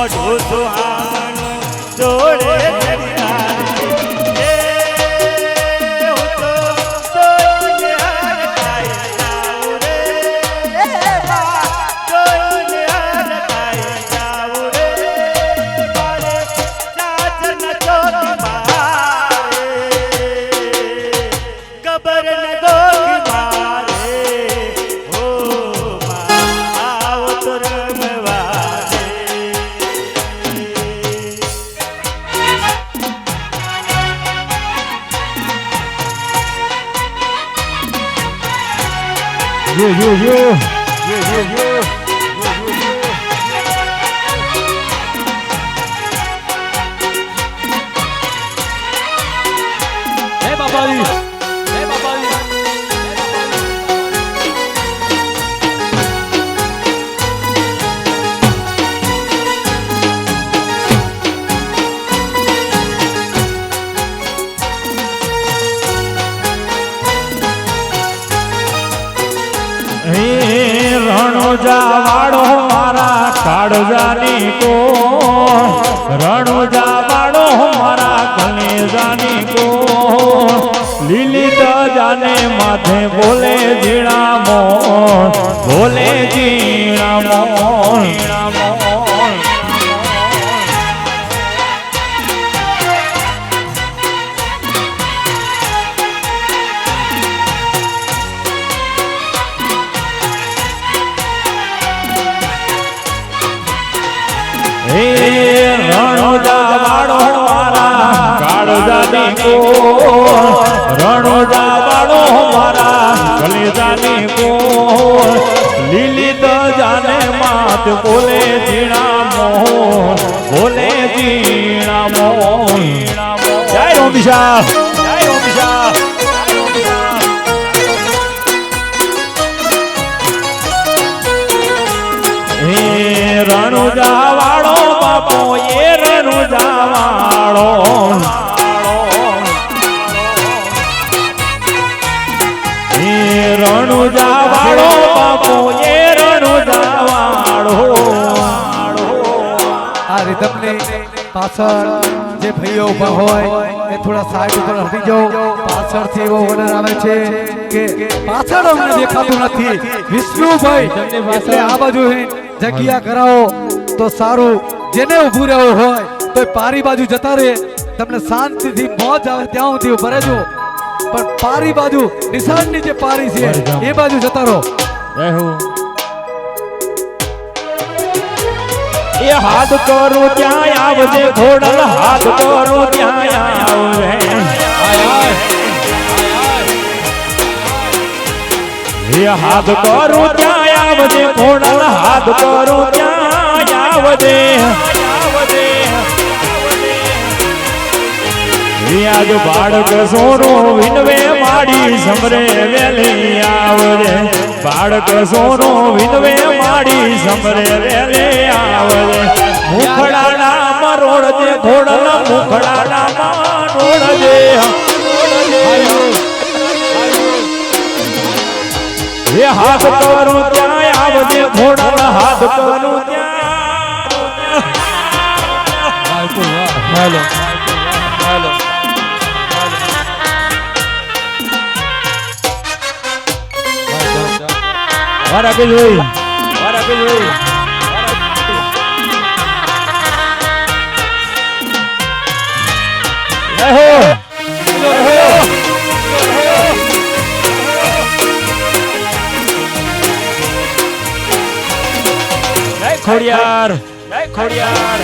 મોઢું સુહા જો જો જો જો જો જો હે રણોજા વાળો મારા કાળજાની કો રણુજા વાળો મારા કલેજાની કો લીલી જાને માથે બોલે ઝીણા મોણ બોલે ઝીણા મોણ કાળજાની કો રણોજા વાળો મારા કલેજાની કો લીલી જાને માત બોલે જીણા મોહન બોલે જીણા મોહન જય ઓમિશા રીધમની પાછળ જે ભાઈઓ ઊભા હોય એ થોડા સાઈડ ઉપર હટી જાઓ. પાછળથી એવો ઓર્ડર આવે છે કે પાછળ અમને દેખાતું નથી. વિષ્ણુભાઈ એટલે આ બાજુ જગ્યા કરાવો તો સારું. જેને ઊભું રહેવું હોય તો પારી બાજુ જતા રહે. તમને શાંતિથી મોજ આવે ત્યાં સુધી ઊભા રહેજો. પણ પારી બાજુ નિશાનની જે પારી છે એ બાજુ જતા રહો. એ હાથ કરું ત્યાં આવજે, ઘોડલ હાથ કરું ત્યાં આવજે. એ હાથ કરું ત્યાં આવજે, ઘોડલ હાથ કરું ત્યાં આવજે. આજ બાળક સોનું વિનવે માડી સમરે વેલી આવજે. બાળક સોનું વિનવે માડી સમરે વેલી મરોડજે ઘોડલ મુખડાના જે? હે હાથ કરું ત્યાં આવજે ઘોડલ હાથ કરું ત્યાં હેલો હેલો વારા ભાઈ વારા ભાઈ એહો જય ખોડિયાર. ખોડિયાર.